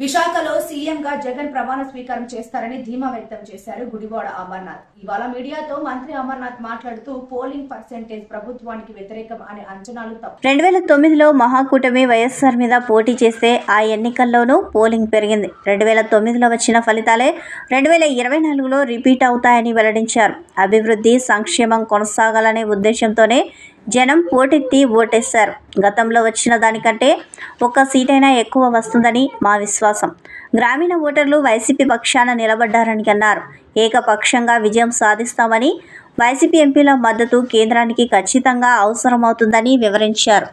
విశాఖలో సీఎంగా జగన్ ప్రమాణ స్వీకారం చేస్తారని ధీమా వ్యక్తం చేశారు గుడివాడ అమర్నాథ్. ఇవాళ మీడియాతో మంత్రి అమర్నాథ్ మాట్లాడుతూ పోలింగ్ పర్సెంటేజ్ ప్రభుత్వానికి వ్యతిరేకం అనే అంచనాలు తప్పు. రెండు వేల తొమ్మిదిలో మహాకూటమి వైఎస్ఆర్ మీద పోటీ చేస్తే ఆ ఎన్నికల్లోనూ పోలింగ్ పెరిగింది. రెండు వేల తొమ్మిదిలో వచ్చిన ఫలితాలే రెండు వేల ఇరవై నాలుగులో రిపీట్ అవుతాయని వెల్లడించారు. అభివృద్ధి సంక్షేమం కొనసాగాలనే ఉద్దేశంతోనే జనం పోటెత్తి ఓటేశారు గతంలో వచ్చిన దానికంటే ఒక్క సీటైనా ఎక్కువ వస్తుందని మా విశ్వాసం. గ్రామీణ ఓటర్లు వైసీపీ పక్షాన నిలబడ్డారని అన్నారు. ఏకపక్షంగా విజయం సాధిస్తామని వైసీపీ ఎంపీల మద్దతు కేంద్రానికి ఖచ్చితంగా అవసరమవుతుందని వివరించారు.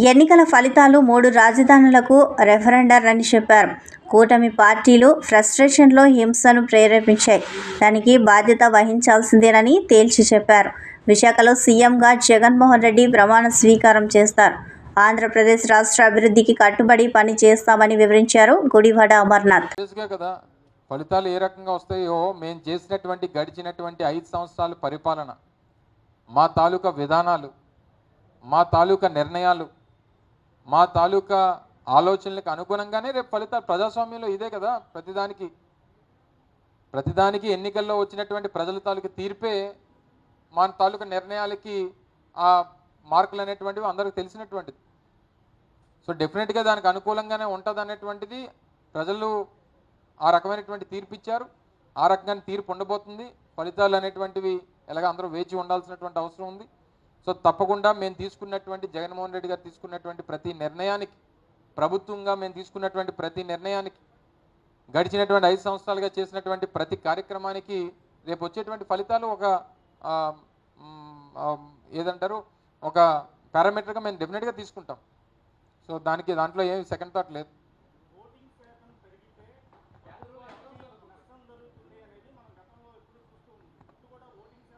ఎన్నికల ఫలితాలు మూడు రాజధానులకు రెఫరెండర్ అని చెప్పారు. కూటమి పార్టీలు ఫ్రస్ట్రేషన్లో హింసను ప్రేరేపించాయి. దానికి బాధ్యత వహించాల్సిందేనని తేల్చి చెప్పారు. విశాఖలో సీఎంగా జగన్మోహన్ రెడ్డి ప్రమాణ స్వీకారం చేస్తారు. ఆంధ్రప్రదేశ్ రాష్ట్ర అభివృద్ధికి కట్టుబడి పని చేస్తామని వివరించారు గుడివాడ అమర్నాథ్. కదా ఫలితాలు ఏ రకంగా వస్తాయో మేము చేసినటువంటి గడిచినటువంటి ఐదు సంవత్సరాల పరిపాలన మా తాలూకా విధానాలు మా తాలూకా నిర్ణయాలు మా తాలూకా ఆలోచనలకు అనుగుణంగానే రేపు ఫలితాలు ప్రజాస్వామ్యంలో ఇదే కదా ప్రతిదానికి ప్రతిదానికి ఎన్నికల్లో వచ్చినటువంటి ప్రజల తాలూకా తీర్పే మా తాలూకా నిర్ణయాలకి ఆ మార్కులు అనేటువంటివి అందరికీ తెలిసినటువంటిది. సో డెఫినెట్గా దానికి అనుకూలంగానే ఉంటుంది అనేటువంటిది ప్రజలు ఆ రకమైనటువంటి తీర్పు ఇచ్చారు ఆ రకంగా తీర్పు ఉండబోతుంది. ఫలితాలు అనేటువంటివి ఎలాగ అందరూ వేచి ఉండాల్సినటువంటి అవసరం ఉంది. సో తప్పకుండా మేము తీసుకున్నటువంటి జగన్మోహన్ రెడ్డి గారు తీసుకున్నటువంటి ప్రతి నిర్ణయానికి ప్రభుత్వంగా మేము తీసుకున్నటువంటి ప్రతి నిర్ణయానికి గడిచినటువంటి ఐదు సంవత్సరాలుగా చేసినటువంటి ప్రతి కార్యక్రమానికి రేపు వచ్చేటువంటి ఫలితాలు ఒక ఏదంటారు? ఒక పారామీటర్గా మేము డెఫినెట్గా తీసుకుంటాం. సో దానికి దాంట్లో ఏం సెకండ్ థాట్ లేదు.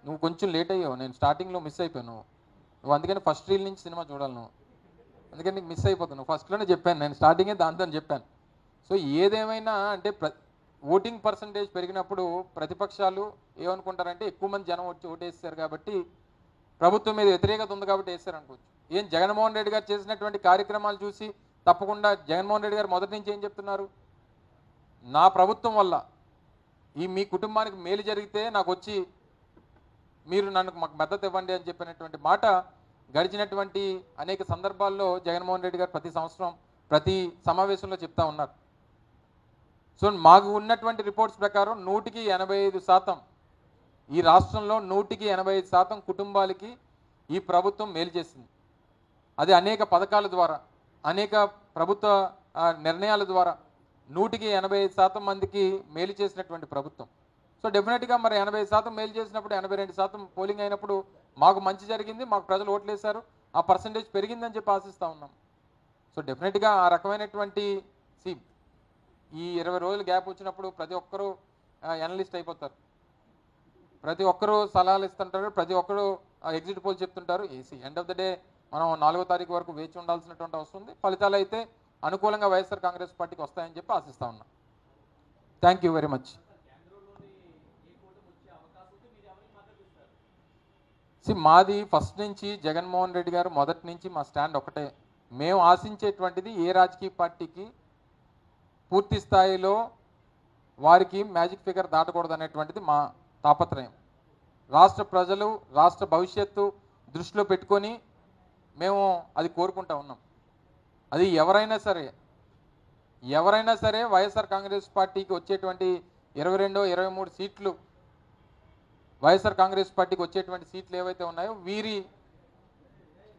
నువ్వు కొంచెం లేట్ అయ్యావు. నేను స్టార్టింగ్లో మిస్ అయిపోయాను. నువ్వు అందుకని ఫస్ట్ రీల్ నుంచి సినిమా చూడాలి నువ్వు. అందుకని నీకు మిస్ అయిపోతాను. ఫస్ట్లోనే చెప్పాను. నేను స్టార్టింగే దాంతో చెప్పాను. సో ఏదేమైనా అంటే ప్ర ఓటింగ్ పర్సంటేజ్ పెరిగినప్పుడు ప్రతిపక్షాలు ఏమనుకుంటారంటే ఎక్కువ మంది జనం వచ్చి ఓటేస్తారు కాబట్టి ప్రభుత్వం మీద వ్యతిరేకత ఉంది కాబట్టి వేశారనుకోవచ్చు. ఏం జగన్మోహన్ రెడ్డి గారు చేసినటువంటి కార్యక్రమాలు చూసి తప్పకుండా జగన్మోహన్ రెడ్డి గారు మొదటి నుంచి ఏం చెప్తున్నారు? నా ప్రభుత్వం వల్ల ఈ మీ కుటుంబానికి మేలు జరిగితే నాకు వచ్చి మీరు నన్ను మాకు మద్దతు ఇవ్వండి అని చెప్పినటువంటి మాట గడిచినటువంటి అనేక సందర్భాల్లో జగన్మోహన్ రెడ్డి గారు ప్రతి సంవత్సరం ప్రతి సమావేశంలో చెప్తా ఉన్నారు. సో మాకు ఉన్నటువంటి రిపోర్ట్స్ ప్రకారం నూటికి ఎనభై ఐదు శాతం ఈ రాష్ట్రంలో నూటికి ఎనభై ఐదు శాతం కుటుంబాలకి ఈ ప్రభుత్వం మేలు చేసింది. అది అనేక పథకాల ద్వారా అనేక ప్రభుత్వ నిర్ణయాల ద్వారా నూటికి ఎనభై ఐదు శాతం మందికి మేలు చేసినటువంటి ప్రభుత్వం. సో డెఫినెట్గా మరి ఎనభై ఐదు శాతం మేలు చేసినప్పుడు ఎనభై రెండు శాతం పోలింగ్ అయినప్పుడు మాకు మంచి జరిగింది మాకు ప్రజలు ఓట్లేశారు ఆ పర్సంటేజ్ పెరిగిందని చెప్పి ఆశిస్తూ ఉన్నాం. సో డెఫినెట్గా ఆ రకమైనటువంటి సి ఈ ఇరవై రోజులు గ్యాప్ వచ్చినప్పుడు ప్రతి ఒక్కరూ ఎనలిస్ట్ అయిపోతారు. ప్రతి ఒక్కరూ సలహాలు ఇస్తుంటారు ప్రతి ఒక్కరూ ఎగ్జిట్ పోల్ చెప్తుంటారు. ఏసీ ఎండ్ ఆఫ్ ద డే మనం నాలుగో తారీఖు వరకు వేచి ఉండాల్సినటువంటి అవసరం ఉంది. ఫలితాలు అయితే అనుకూలంగా వైఎస్ఆర్ కాంగ్రెస్ పార్టీకి వస్తాయని చెప్పి ఆశిస్తా ఉన్నాం. థ్యాంక్ యూ వెరీ మచ్ సి మాది ఫస్ట్ నుంచి జగన్మోహన్ రెడ్డి గారు మొదటి నుంచి మా స్టాండ్ ఒకటే. మేము ఆశించేటువంటిది ఏ రాజకీయ పార్టీకి పూర్తి స్థాయిలో వారికి మ్యాజిక్ ఫిగర్ దాటకూడదు అనేటువంటిది మా తాపత్రయం. రాష్ట్ర ప్రజలు రాష్ట్ర భవిష్యత్తు దృష్టిలో పెట్టుకొని మేము అది కోరుకుంటా ఉన్నాం. అది ఎవరైనా సరే ఎవరైనా సరే వైఎస్ఆర్ కాంగ్రెస్ పార్టీకి వచ్చేటువంటి ఇరవై రెండో ఇరవై మూడు సీట్లు వైఎస్ఆర్ కాంగ్రెస్ పార్టీకి వచ్చేటువంటి సీట్లు ఏవైతే ఉన్నాయో వీరి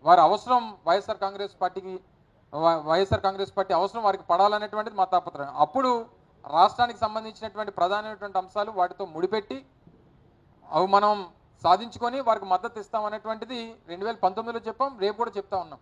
వారి అవసరం వైఎస్ఆర్ కాంగ్రెస్ పార్టీకి వైఎస్ఆర్ కాంగ్రెస్ పార్టీ అవసరం వారికి పడాలనేటువంటిది మా తాపత్రయం. అప్పుడు రాష్ట్రానికి సంబంధించినటువంటి ప్రధానమైనటువంటి అంశాలు వాటితో ముడిపెట్టి అవి మనం సాధించుకొని వారికి మద్దతు ఇస్తాం అనేటువంటిది రెండు వేల పంతొమ్మిదిలో చెప్పాం రేపు కూడా చెప్తా ఉన్నాం.